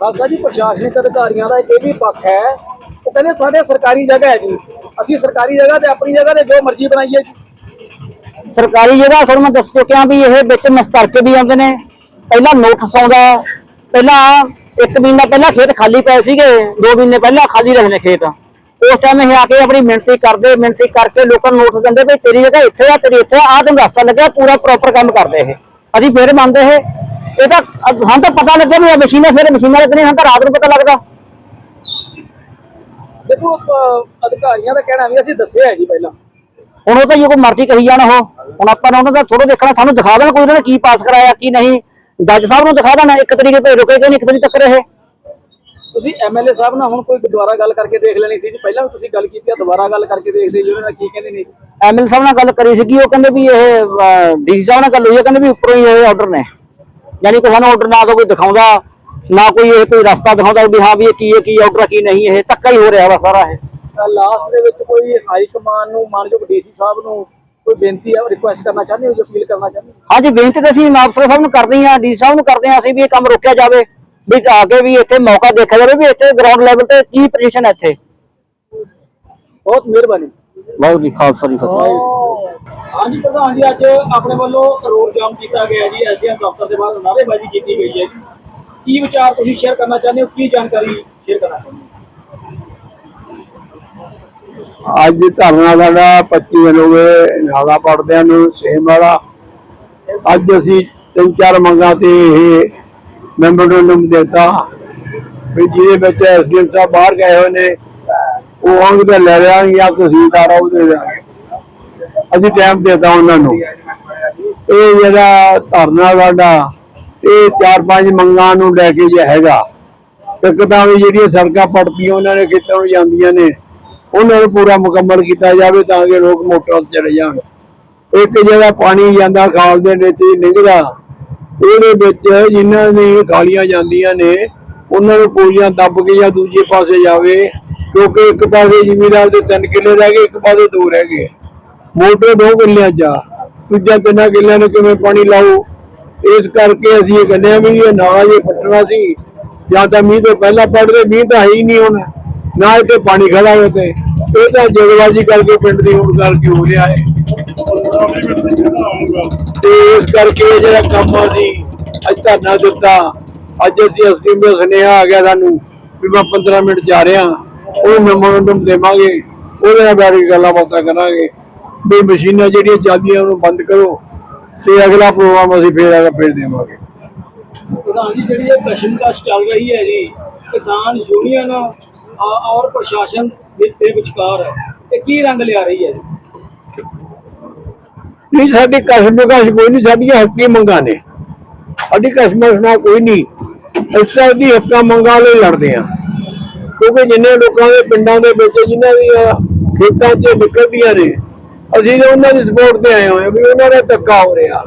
ਖਾਲਸਾ ਜੀ ਪ੍ਰਸ਼ਾਸਨਿਕ ਅਧਿਕਾਰੀਆਂ ਦਾ ਇਹ ਵੀ ਪੱਖ ਹੈ। ਉਹ ਕਹਿੰਦੇ ਸਾਡੇ ਸਰਕਾਰੀ ਜਗ੍ਹਾ ਹੈ ਜੀ। ਅਸੀਂ ਸਰਕਾਰੀ ਜਗ੍ਹਾ ਤੇ ਆਪਣੀ ਜਗ੍ਹਾ ਤੇ ਜੋ ਮਰਜ਼ੀ ਬਣਾਈਏ ਜੀ। ਸਰਕਾਰੀ ਜਗ੍ਹਾ ਫਿਰ ਮੈਂ ਦੱਸ ਚੁੱਕਿਆ ਵੀ ਇਹ ਵਿੱਚ ਮਿਸ ਵੀ ਆਉਂਦੇ ਨੇ। ਪਹਿਲਾਂ ਨੋਟਿਸ ਆਉਂਦਾ ਪਹਿਲਾਂ ਇੱਕ ਮਹੀਨਾ ਪਹਿਲਾਂ ਖੇਤ ਖਾਲੀ ਪਏ ਸੀਗੇ। ਦੋ ਮਹੀਨੇ ਪਹਿਲਾਂ ਖਾਲੀ ਰਹੇ ਨੇ ਖੇਤ। ਉਸ ਟਾਈਮ ਇਹ ਆ ਕੇ ਆਪਣੀ ਮਿਹਨਤੀ ਕਰਦੇ, ਮਿਹਨਤੀ ਕਰਕੇ ਲੋਕਾਂ ਨੂੰ ਨੋਟਿਸ ਦਿੰਦੇ ਵੀ ਤੇਰੀ ਜਗ੍ਹਾ ਇੱਥੇ ਆ, ਤੇਰੀ ਇੱਥੇ ਆ ਤੈਨੂੰ ਰਸਤਾ ਲੱਗਿਆ, ਪੂਰਾ ਪ੍ਰੋਪਰ ਕੰਮ ਕਰਦੇ ਇਹ। ਅਸੀਂ ਫੇਰ ਮੰਨਦੇ ਇਹ। ਇਹ ਤਾਂ ਅ- ਤਾਂ ਪਤਾ ਲੱਗਿਆ ਵੀ ਮਸ਼ੀਨਾਂ ਸਵੇਰੇ ਮਸ਼ੀਨਾਂ ਲੱਗਣੀਆਂ ਸਾਨੂੰ ਤਾਂ ਰਾਤ ਨੂੰ ਪਤਾ ਲੱਗਦਾ। ਦੇਖੋ ਅਧਿਕਾਰੀਆਂ ਦਾ ਕਹਿਣਾ ਵੀ ਅਸੀਂ ਦੱਸਿਆ ਹੈ ਜੀ ਪਹਿਲਾਂ। ਹੁਣ ਉਹ ਤਾਂ ਜੇ ਕੋਈ ਮਰਜ਼ੀ ਕਹੀ ਜਾਣ ਉਹ। ਹੁਣ ਆਪਾਂ ਨੇ ਉਹਨਾਂ ਦਾ ਥੋੜਾ ਦੇਖਣਾ ਸਾਨੂੰ ਦਿਖਾ ਦੇਣ ਕੋਈ ਉਹਨਾਂ ਨੇ ਕੀ ਪਾਸ ਕਰਾਇਆ ਕੀ ਨਹੀਂ। ਜੱਜ ਸਾਹਿਬ ਨੂੰ ਦਿਖਾ ਦੇਣਾ ਇੱਕ ਤਰੀਕੇ ਤੇ ਰੁਕੇ ਨਹੀਂ ਇੱਕ ਤਰੀਕੇ ਤੱਕ ਰਹੇ। ਤੁਸੀਂ ਐਮਐਲਏ ਸਾਹਿਬ ਨਾਲ ਹੁਣ ਕੋਈ ਦੁਬਾਰਾ ਗੱਲ ਕਰਕੇ ਦੇਖ ਲੈਣੀ ਸੀ ਜੀ। ਪਹਿਲਾਂ ਵੀ ਤੁਸੀਂ ਗੱਲ ਕੀਤੀ ਆ ਦੁਬਾਰਾ ਗੱਲ ਕਰਕੇ ਦੇਖਦੇ ਜੀ ਉਹਨਾਂ ਨਾਲ ਕੀ ਕਹਿੰਦੇ ਨੇ ਜੀ। ਐਮਐਲ ਸਾਹਿਬ ਨਾਲ ਗੱਲ ਕਰੀ ਸੀਗੀ ਉਹ ਕਹਿੰਦੇ ਵੀ ਇਹ ਡੀਸੀ ਸਾਹਿਬ ਨਾਲ ਗੱਲ ਹੋਈ ਹੈ ਕਹਿੰਦੇ ਵੀ ਉੱਪਰੋਂ ਹੀ ਇਹ ਆਰਡਰ ਨੇ। ਯਾਨੀ ਕਿ ਸਾਨੂੰ ਆਰਡਰ ਨਾ ਕੋਈ ਦਿਖਾਉਂਦਾ ਨਾ ਕੋਈ ਇਹ ਕੋਈ ਰਸਤਾ ਦਿਖਾਉਂਦਾ ਵੀ ਹਾਂ ਵੀ ਇਹ ਕੀ ਹੈ ਕੀ ਆਰਡਰ ਕੀ ਨਹੀਂ ਇਹ ਧੱਕਾ ਹੀ ਹੋ ਰਿਹਾ ਵਾ ਸਾਰਾ ਇਹ। ਲਾਸਟ ਦੇ ਵਿੱਚ ਕੋਈ ਹਾਈ ਕਮਾਨ ਨੂੰ ਮਾਨਯੋਗ ਡੀਸੀ ਸਾਹਿਬ ਨੂੰ ਕੋਈ ਬੇਨਤੀ ਹੈ ਰਿਕੁਐਸਟ ਕਰਨਾ ਚਾਹੁੰਦੇ ਹੋ ਜਾਂ ਅਪੀਲ ਕਰਨਾ ਚਾਹੁੰਦੇ ਹੋ? ਹਾਂਜੀ ਬੇਨਤੀ ਤਾਂ ਅਸੀਂ ਅਫਸਰ ਸਾਹਿਬ ਨੂੰ ਕਰਦੇ ਹਾਂ ਡੀ ਸਾਹਿਬ ਨੂੰ ਕਰਦੇ ਹਾਂ ਅਸੀਂ ਵੀ ਇਹ ਕੰਮ ਰੋਕਿਆ ਜਾਵੇ ਵੀ ਆ ਕੇ ਵੀ ਇੱਥੇ ਮੌਕਾ ਦੇਖਿਆ ਜਾਵੇ ਵੀ ਇੱਥੇ ਗਰਾਊਂਡ ਲੈਵਲ ਤੇ ਕੀ ਪੋਜੀਸ਼ਨ ਹੈ ਇੱਥੇ। ਬਹੁਤ ਮਿਹਰਬਾਨੀ। ਵਾਹਿਗੁਰੂ ਜੀ ਖਾਲਸਾ ਜੀ ਫਤਿਹ ਹਾਂਜੀ ਪ੍ਰਧਾਨ ਜੀ ਅੱਜ ਆਪਣੇ ਵੱਲੋਂ ਰੋਡ ਜਾਮ ਕੀਤਾ ਗਿਆ ਜੀ ਐਸਡੀਐਮ ਦਫ਼ਤਰ ਦੇ ਬਾਹਰ ਨਾਅਰੇਬਾਜ਼ੀ ਕੀਤੀ ਗਈ ਹੈ ਜੀ। ਕੀ ਵਿਚਾਰ ਤੁਸੀਂ ਸ਼ੇਅਰ ਕਰਨਾ ਚਾਹੁੰਦੇ ਹੋ? ਕੀ ਜਾਣਕਾਰੀ ਸ਼ੇਅਰ ਕਰਨਾ ਚਾਹੁੰਦੇ ਹੋ? ਅੱਜ ਧਰਨਾ ਸਾਡਾ 25 ਦਿਨ ਨਾਲਾ ਪੜਦਿਆਂ ਨੂੰ, ਸੇਮ ਵਾਲਾ ਅੱਜ ਅਸੀਂ ਤਿੰਨ ਚਾਰ ਮੰਗਾਂ ਤੇ ਇਹ ਮੈਮੋਰੰਡਮ ਦਿੱਤਾ ਵੀ ਜਿਹਦੇ ਵਿੱਚ ਐਸਡੀਐਮ ਸਾਹਿਬ ਬਾਹਰ ਗਏ ਹੋਏ ਨੇ, ਉਹ ਅੰਗ ਤੇ ਲੈ ਲਿਆਂਗੇ ਜਾਂ ਤਹਿਸੀਲਦਾਰ ਆ ਉਹਦੇ ਅਸੀਂ ਟਾਈਮ ਦੇਤਾ ਉਹਨਾਂ ਨੂੰ। ਇਹ ਜਿਹੜਾ ਧਰਨਾ ਸਾਡਾ, ਇਹ ਚਾਰ ਪੰਜ ਮੰਗਾਂ ਨੂੰ ਲੈ ਕੇ ਜੇ ਹੈਗਾ, ਇੱਕ ਤਾਂ ਵੀ ਜਿਹੜੀਆਂ ਸੜਕਾਂ ਪੜਦੀਆਂ ਉਹਨਾਂ ਨੇ, ਖੇਤਾਂ ਨੂੰ ਜਾਂਦੀਆਂ ਨੇ ਉਹਨਾਂ ਨੂੰ ਪੂਰਾ ਮੁਕੰਮਲ ਕੀਤਾ ਜਾਵੇ ਤਾਂ ਕਿ ਲੋਕ ਮੋਟਰਾਂ ਤੇ ਚਲੇ ਜਾਣ। ਇੱਕ ਜਿਹੜਾ ਪਾਣੀ ਜਾਂਦਾ, ਖਾਲ ਦੇ ਵਿੱਚ ਦੀ ਨਿਕਲਦਾ, ਉਹਦੇ ਵਿੱਚ ਜਿਨ੍ਹਾਂ ਦੀ ਖਾਲੀਆਂ ਜਾਂਦੀਆਂ ਨੇ, ਉਹਨਾਂ ਨੂੰ ਪੂਰੀਆਂ ਦੱਬ ਕੇ ਜਾਂ ਦੂਜੇ ਪਾਸੇ ਜਾਵੇ, ਕਿਉਂਕਿ ਇੱਕ ਪਾਸੇ ਜ਼ਿਮੀਦਾਰ ਦੇ ਤਿੰਨ ਕਿੱਲੇ ਰਹਿ ਗਏ, ਇੱਕ ਪਾਸੇ ਦੋ ਰਹਿ ਗਏ। ਮੋਟਰ ਦੋ ਕਿੱਲਿਆਂ ਚ ਆ, ਦੂਜਾ ਤਿੰਨਾਂ ਕਿੱਲਿਆਂ ਨੂੰ ਕਿਵੇਂ ਪਾਣੀ ਲਾਓ? ਇਸ ਕਰਕੇ ਅਸੀਂ ਇਹ ਕਹਿੰਦੇ ਆ ਵੀ ਇਹ ਨਾ ਜੇ ਪੱਟਣਾ ਸੀ, ਜਾਂ ਤਾਂ ਮੀਂਹ ਤੋਂ ਪਹਿਲਾਂ ਪੜਦੇ ਮੀਂਹ ਤਾਂ ਹੈ ਹੀ ਨਹੀਂ ਹੁਣ। ਨਾ ਇੱਥੇ ਪਾਣੀ ਖੜਾ ਹੋਵੇ ਤੇ। ਇਹ ਤਾਂ ਜਗਬਾਜੀ ਕਰਕੇ ਪਿੰਡ ਦੀ ਹੁਣ ਕਰਕੇ ਹੋ ਰਿਹਾ ਹੈ ਤੇ ਇਸ ਕਰਕੇ ਜਿਹੜਾ ਕੰਮ ਆ ਅੱਜ ਧਰਨਾ ਦਿੱਤਾ। ਅੱਜ ਅਸੀਂ ਅਸਕੀਮ ਦਾ ਸੁਨੇਹਾ ਆ ਗਿਆ ਸਾਨੂੰ ਵੀ ਮੈਂ 15 ਮਿੰਟ ਜਾ ਰਿਹਾ। ਉਹ ਮੈਮੋਰੰਡਮ ਦੇਵਾਂਗੇ। ਉਹਦੇ ਨਾਲ ਬੈਠ ਗੱਲਾਂ ਬਾਤਾਂ ਕਰਾਂਗੇ। ਵੀ ਮਸ਼ੀਨਾਂ ਜਿਹੜੀਆਂ ਚੱਲਦੀਆਂ ਉਹਨੂੰ ਬੰਦ ਕਰੋ। ਤੇ ਅਗਲਾ ਪ੍ਰੋਗਰਾਮ ਅਸੀਂ ਫੇਰ ਆਗਾ ਫੇਰ ਦੇਵਾਂਗੇ। ਪ੍ਰਧਾਨ ਜੀ, ਜਿਹੜੀ ਇਹ ਕਸ਼ਮਕਸ਼ ਚੱਲ ਰਹੀ ਹੈ ਜੀ, ਕਿਸਾਨ ਯੂਨੀਅਨ ਔਰ ਪ੍ਰਸ਼ਾਸਨ ਦੇ ਦੇ ਵਿਚਕਾਰ ਇਹ ਕੀ ਰੰਗ ਲਿਆ ਰਹੀ ਹੈ? ਜੀ ਨਹੀਂ, ਸਾਡੀ ਕਸ਼ਮਕਸ਼ ਕੋਈ ਨਹੀਂ, ਸਾਡੀਆਂ ਹੱਕੀ ਮੰਗਾਂ ਨੇ। ਸਾਡੀ ਕਸ਼ਮਕਸ਼ ਨਾਲ ਕੋਈ ਨਹੀਂ। ਇਸ ਤਰ੍ਹਾਂ ਦੀ ਹੱਕਾਂ ਮੰਗਾਂ ਲਈ ਲੜਦੇ ਆ ਕਿਉਂਕਿ ਜਿੰਨੇ ਲੋਕਾਂ ਦੇ ਪਿੰਡਾਂ ਦੇ ਵਿੱਚ ਜਿਨ੍ਹਾਂ ਦੀਆਂ ਖੇਤਾਂ 'ਚ ਨਿਕਲਦੀਆਂ ਨੇ, ਅਸੀਂ ਤਾਂ ਉਹਨਾਂ ਦੀ ਸਪੋਰਟ ਤੇ ਆਏ ਹੋਏ ਵੀ ਉਹਨਾਂ ਦਾ ਧੱਕਾ ਹੋ ਰਿਹਾ।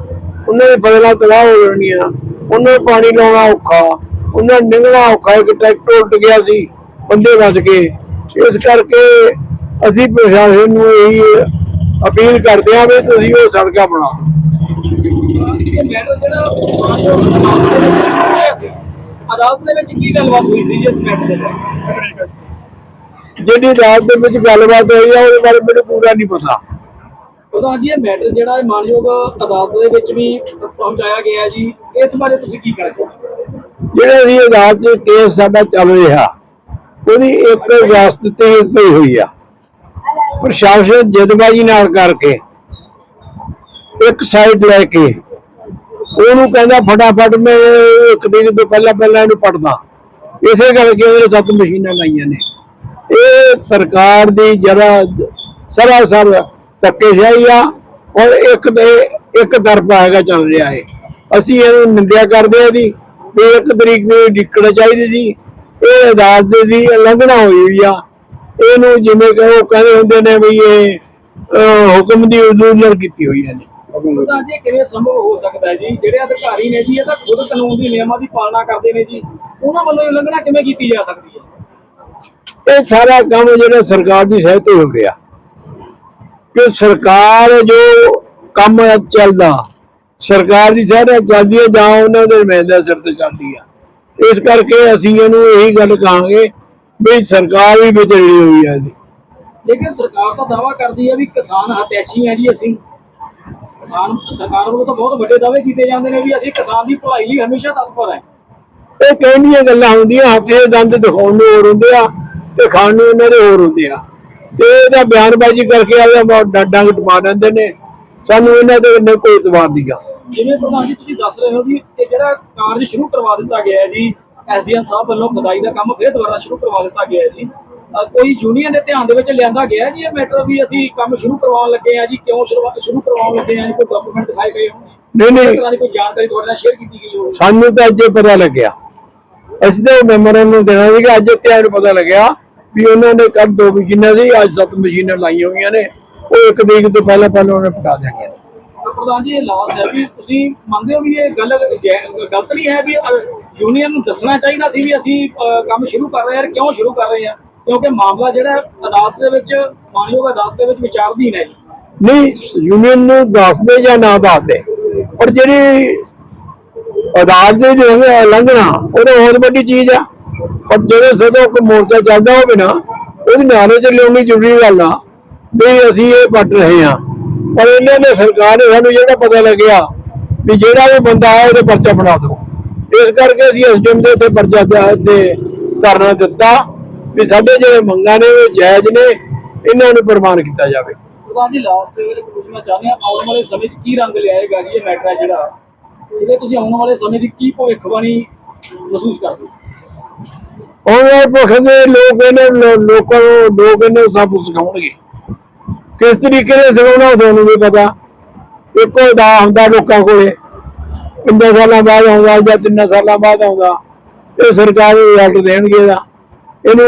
ਉਹਨਾਂ ਦੇ ਫਸਲਾਂ ਤਬਾਹ ਹੋ ਜਾਣੀਆਂ। ਉਹਨਾਂ ਨੂੰ ਪਾਣੀ ਲਾਉਣਾ ਔਖਾ। ਉਹਨਾਂ ਨੂੰ ਨਿਕਲਣਾ ਔਖਾ ਇੱਕ ਟਰੈਕਟਰ ਉੱਡ ਗਿਆ ਸੀ। ਬੰਦੇ ਵੱਜ ਗਏ। ਇਸ ਕਰਕੇ ਅਸੀਂ ਪ੍ਰਸ਼ਾਸਨ ਨੂੰ ਇਹੀ ਅਪੀਲ ਕਰਦੇ ਹਾਂ ਵੀ ਤੁਸੀਂ ਉਹ ਸੜਕਾਂ ਬਣਾਓ ਅਦਾਲਤ ਦੇ ਵਿੱਚ ਕੀ ਗੱਲਬਾਤ ਹੋਈ ਸੀ ਮੈਟਰ ਦੇ ਜਿਹੜੀ ਰਾਤ ਦੇ ਵਿੱਚ ਗੱਲਬਾਤ ਹੋਈ ਆ ਉਹਦੇ ਬਾਰੇ ਮੈਨੂੰ ਪੂਰਾ ਨਹੀਂ ਪਤਾ। ਉਦੋਂ ਜੀ ਇਹ ਮੈਟਰ ਜਿਹੜਾ ਮਾਨਯੋਗ ਅਦਾਲਤ ਦੇ ਵਿੱਚ ਵੀ ਪਹੁੰਚਾਇਆ ਗਿਆ ਜੀ ਇਸ ਬਾਰੇ ਤੁਸੀਂ ਕੀ ਕਹਿਣਾ ਜਿਹੜਾ ਵੀ ਅਦਾਲਤ 'ਚ ਕੇਸ ਸਾਡਾ ਚੱਲ ਰਿਹਾ ਉਹਦੀ ਇੱਕ ਅਗਸਤ ਤੇ ਪਈ ਹੋਈ ਆ। ਪ੍ਰਸ਼ਾਸਨ ਜਦਬਾਜੀ ਨਾਲ ਕਰਕੇ ਇੱਕ ਸਾਈਡ ਲੈ ਕੇ ਉਹਨੂੰ ਕਹਿੰਦਾ ਫਟਾਫਟ ਮੈਂ ਇੱਕ ਦਿਨ ਤੋਂ ਪਹਿਲਾਂ ਪਹਿਲਾਂ ਇਹਨੂੰ ਪੜਦਾ ਇਸੇ ਕਰਕੇ ਉਹਨੇ ਸੱਤ ਮਸ਼ੀਨਾਂ ਲਾਈਆਂ ਨੇ। ਇਹ ਸਰਕਾਰ ਦੀ ਜਰਾ ਸਰਾਸਰ ਧੱਕੇਸ਼ਾਹੀ ਆ ਔਰ ਇੱਕ ਤੇ ਇੱਕ ਤਰਫਾ ਹੈਗਾ ਚੱਲ ਰਿਹਾ ਹੈ। ਅਸੀਂ ਇਹਨੂੰ ਨਿੰਦਿਆ ਕਰਦੇ ਆ ਦੀ ਵੀ ਇੱਕ ਤਰੀਕ ਨੂੰ ਡਿੱਕਣਾ ਚਾਹੀਦੀ ਸੀ। ਇਹ ਅਦਾਲਤ ਦੀ ਉਲੰਘਣਾ ਹੋਈ ਹੋਈ ਆ। ਇਹਨੂੰ ਜਿਵੇਂ ਕਿ ਉਹ ਕਹਿੰਦੇ ਹੁੰਦੇ ਨੇ ਵੀ ਇਹ ਅਹ, ਹੁਕਮ ਦੀ ਉਲੰਘਣਾ ਕੀਤੀ ਹੋਈ ਹੈ ਤਾਂ ਜੀ ਇਹ ਕਿਵੇਂ ਸੰਭਵ ਹੋ ਸਕਦਾ ਹੈ ਜੀ? ਜਿਹੜੇ ਅਧਿਕਾਰੀ ਨੇ ਜੀ ਇਹ ਤਾਂ ਖੁਦ ਕਾਨੂੰਨ ਦੀ ਨਿਯਮਾਂ ਦੀ ਪਾਲਣਾ ਕਰਦੇ ਨੇ ਜੀ। ਉਹਨਾਂ ਵੱਲੋਂ ਇਹ ਉਲੰਘਣਾ ਕਿਵੇਂ ਕੀਤੀ ਜਾ ਸਕਦੀ ਹੈ? ਇਹ ਸਾਰਾ ਕੰਮ ਜਿਹੜਾ ਸਰਕਾਰ ਦੀ ਸਹਾਇਤਾ ਤੇ ਹੋ ਰਿਹਾ। ਕਿ ਸਰਕਾਰ ਜੋ ਕੰਮ ਚੱਲਦਾ ਸਰਕਾਰ ਦੀ ਸਹਾਇਤਾ ਚੱਲਦੀ ਹੈ ਜਾਂ ਉਹਨਾਂ ਦੇ ਨੁਮਾਇੰਦੇ ਸਿਰ ਤੇ ਚੱਲਦੀ ਆ। ਇਸ ਕਰਕੇ ਅਸੀਂ ਇਹਨੂੰ ਇਹੀ ਗੱਲ ਕਹਾਂਗੇ ਵੀ ਸਰਕਾਰ ਵੀ ਵਿਚੜੀ ਹੋਈ ਹੈ ਇਹਦੀ ਲੇਕਿਨ ਸਰਕਾਰ ਤਾਂ ਦਾਵਾ ਕਰਦੀ ਹੈ ਵੀ ਕਿਸਾਨ ਹਤੈਸ਼ੀ ਹੈ ਜੀ ਅਸੀਂ। ਕਿਸਾਨ ਸਰਕਾਰ ਵੱਲੋਂ ਤਾਂ ਬਹੁਤ ਵੱਡੇ ਦਾਅਵੇ ਕੀਤੇ ਜਾਂਦੇ ਨੇ ਵੀ ਅਸੀਂ ਕਿਸਾਨ ਦੀ ਭਲਾਈ ਲਈ ਹਮੇਸ਼ਾ ਤਤਪਰ ਹੈ। ਇਹ ਕਹਿੰਦੀਆਂ ਗੱਲਾਂ ਹੁੰਦੀਆਂ? ਹੱਥੇ ਦੰਦ ਦਿਖਾਉਣ ਨੂੰ ਹੋਰ ਹੁੰਦੇ ਆ ਤੇ ਖਾਣ ਨੂੰ ਇਹਨਾਂ ਦੇ ਹੋਰ ਹੁੰਦੇ ਆ। ਤੇ ਇਹਦਾ ਬਿਆਨਬਾਜ਼ੀ ਕਰਕੇ ਆਵੇ ਡੰਗ ਟਪਾ ਦਿੰਦੇ ਨੇ। ਸਾਨੂੰ ਇਹਨਾਂ ਦੇ ਕੋਈ ਇਤਬਾਰ ਨਹੀਂਗਾ ਜਿਵੇਂ ਪ੍ਰਧਾਨ ਜੀ ਤੁਸੀਂ ਦੱਸ ਰਹੇ ਹੋ ਵੀ ਇਹ ਜਿਹੜਾ ਕਾਰਜ ਸ਼ੁਰੂ ਕਰਵਾ ਦਿੱਤਾ ਗਿਆ ਹੈ ਜੀ ਐਸਡੀਐਮ ਸਾਹਿਬ ਵੱਲੋਂ ਖੁਦਾਈ ਦਾ ਕੰਮ ਫਿਰ ਦੁਬਾਰਾ ਸ਼ੁਰੂ ਕਰਵਾ ਦਿੱਤਾ ਗਿਆ ਹੈ ਜੀ। ਕੋਈ ਯੂਨੀਅਨ ਦੇ ਧਿਆਨ ਦੇ ਵਿੱਚ ਲਿਆਂਦਾ ਗਿਆ ਜੀ ਇਹ ਮੈਟਰ ਵੀ ਅਸੀਂ ਕੰਮ ਸ਼ੁਰੂ ਕਰਵਾਉਣ ਲੱਗੇ ਆ ਜੀ ਕਿਉਂ ਸ਼ੁਰੂ ਕਰਵਾਉਣ ਲੱਗੇ ਆ ਜੀ ਕੋਈ ਡਾਕੂਮੈਂਟ ਦਿਖਾਏ ਗਏ ਹੋਣ ਨਹੀਂ ਨਹੀਂ। ਕੋਈ ਜਾਣਕਾਰੀ ਤੁਹਾਡੇ ਨਾਲ ਸ਼ੇਅਰ ਕੀਤੀ ਗਈ ਹੋਵੇ। ਸਾਨੂੰ ਤਾਂ ਅੱਜ ਪਤਾ ਲੱਗਿਆ। ਅਸੀਂ ਤਾਂ ਮੈਂਬਰਾਂ ਨੂੰ ਦੇਣਾ ਸੀਗਾ ਅੱਜ ਤੇ ਨੂੰ ਪਤਾ ਲੱਗਿਆ ਵੀ ਉਹਨਾਂ ਨੇ ਕੱਲ ਦੋ ਮਸ਼ੀਨਾਂ ਸੀ ਅੱਜ ਸੱਤ ਮਸ਼ੀਨਾਂ ਲਾਈਆਂ ਹੋਈਆਂ ਨੇ। ਉਹ ਇੱਕ ਤਰੀਕ ਤੋਂ ਪਹਿਲਾਂ ਪਹਿਲਾਂ ਉਹਨੇ ਪਟਾ ਦੇਣੀਆਂ ਪ੍ਰਧਾਨ ਜੀ, ਇਹ ਲਾਸ ਹੈ ਵੀ ਤੁਸੀਂ ਮੰਨਦੇ ਹੋ ਵੀ ਇਹ ਗੱਲ ਗਲਤ ਨਹੀਂ ਹੈ ਵੀ ਯੂਨੀਅਨ ਨੂੰ ਦੱਸਣਾ ਚਾਹੀਦਾ ਸੀ ਵੀ ਅਸੀਂ ਕੰਮ ਸ਼ੁਰੂ ਕਰ ਰਹੇ ਹਾਂ ਕਿਉਂ ਸ਼ੁਰੂ ਕਰ ਰਹੇ ਹਾਂ? ਕਿਉਂਕਿ ਮਾਮਲਾ ਜਿਹੜਾ ਅਦਾਲਤ ਦੇ ਵਿੱਚ, ਮਾਨਯੋਗ ਅਦਾਲਤ ਦੇ ਵਿੱਚ ਵਿਚਾਰਧੀਨ ਹੈ ਜੀ। ਨਹੀਂ ਯੂਨੀਅਨ ਨੂੰ ਦੱਸਦੇ ਜਾਂ ਨਾ ਦੱਸਦੇ? ਪਰ ਜਿਹੜੀ ਅਦਾਲਤ ਦੇ ਜੋ ਹੈ ਲੰਘਣਾ ਉਹ ਤਾਂ ਬਹੁਤ ਵੱਡੀ ਚੀਜ਼ ਆ। ਪਰ ਜਿਹੜੇ ਸਦੋਂ ਕੋਈ ਮੋਰਚਾ ਚੱਲਦਾ ਹੋਵੇ ਨਾ, ਉਹਦੇ ਨਾਰੇ ਚ ਲਿਆਉਣੀ ਜ਼ਰੂਰੀ ਗੱਲ ਆ, ਵੀ ਅਸੀਂ ਇਹ ਪੱਟ ਰਹੇ ਹਾਂ। ਪਰ ਇਹਨਾਂ ਨੇ ਸਰਕਾਰ ਨੇ ਸਾਨੂੰ ਜਿਹੜਾ ਪਤਾ ਲੱਗਿਆ ਵੀ ਜਿਹੜਾ ਵੀ ਬੰਦਾ ਆਇਆ ਉਹਦੇ ਪਰਚਾ ਬਣਾ ਦਿਓ। ਇਸ ਕਰਕੇ ਅਸੀਂ ਐਸਡੀਐਮ ਦੇ ਉੱਤੇ ਪਰਚਾ ਤੇ ਧਰਨਾ ਦਿੱਤਾ ਵੀ ਸਾਡੇ ਜਿਹੜੇ ਮੰਗਾਂ ਨੇ ਉਹ ਜਾਇਜ਼ ਨੇ ਇਹਨਾਂ ਨੂੰ ਪ੍ਰਮਾਣ ਕੀਤਾ ਜਾਵੇ। ਪ੍ਰਧਾਨ ਜੀ ਲਾਸਟ ਤੇ ਇੱਕ ਪੁੱਛਣਾ ਚਾਹੁੰਦੇ ਹਾਂ ਆਉਣ ਵਾਲੇ ਸਮੇਂ 'ਚ ਕੀ ਰੰਗ ਲਿਆਏਗਾ ਜੀ ਇਹ ਮੈਟਰ ਹੈ ਜਿਹੜਾ? ਇਹਦੇ ਤੁਸੀਂ ਆਉਣ ਵਾਲੇ ਸਮੇਂ ਦੀ ਕੀ ਭਵਿੱਖਬਾਣੀ ਮਹਿਸੂਸ ਕਰਦੇ ਹੋ? ਹੁਣ ਇਹ ਭੁੱਖਦੇ ਲੋਕ ਇਹਨਾਂ ਲੋ- ਲੋਕਾਂ ਨੂੰ ਲੋਕ ਇਹਨੂੰ ਸਭ ਕੁਝ ਸਿਖਾਉਣਗੇ। ਕਿਸ ਤਰੀਕੇ ਦੇ ਸਿਖਾਉਣਾ ਤੁਹਾਨੂੰ ਵੀ ਪਤਾ। ਇੱਕੋ ਦਾ ਹੁੰਦਾ ਲੋਕਾਂ ਕੋਲੇ। ਕਿੰਨੇ ਸਾਲਾਂ ਬਾਅਦ ਆਉਂਦਾ ਜਾਂ ਤਿੰਨ ਸਾਲਾਂ ਬਾਅਦ ਆਉਂਦਾ, ਇਹ ਸਰਕਾਰ ਰਿਜ਼ਲਟ ਦੇਣਗੇ ਇਹਦਾ। ਇਹਨੂੰ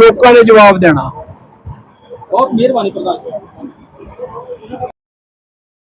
ਲੋਕਾਂ ਨੇ ਜਵਾਬ ਦੇਣਾ। ਬਹੁਤ ਮਿਹਰਬਾਨੀ ਪ੍ਰਧਾਨ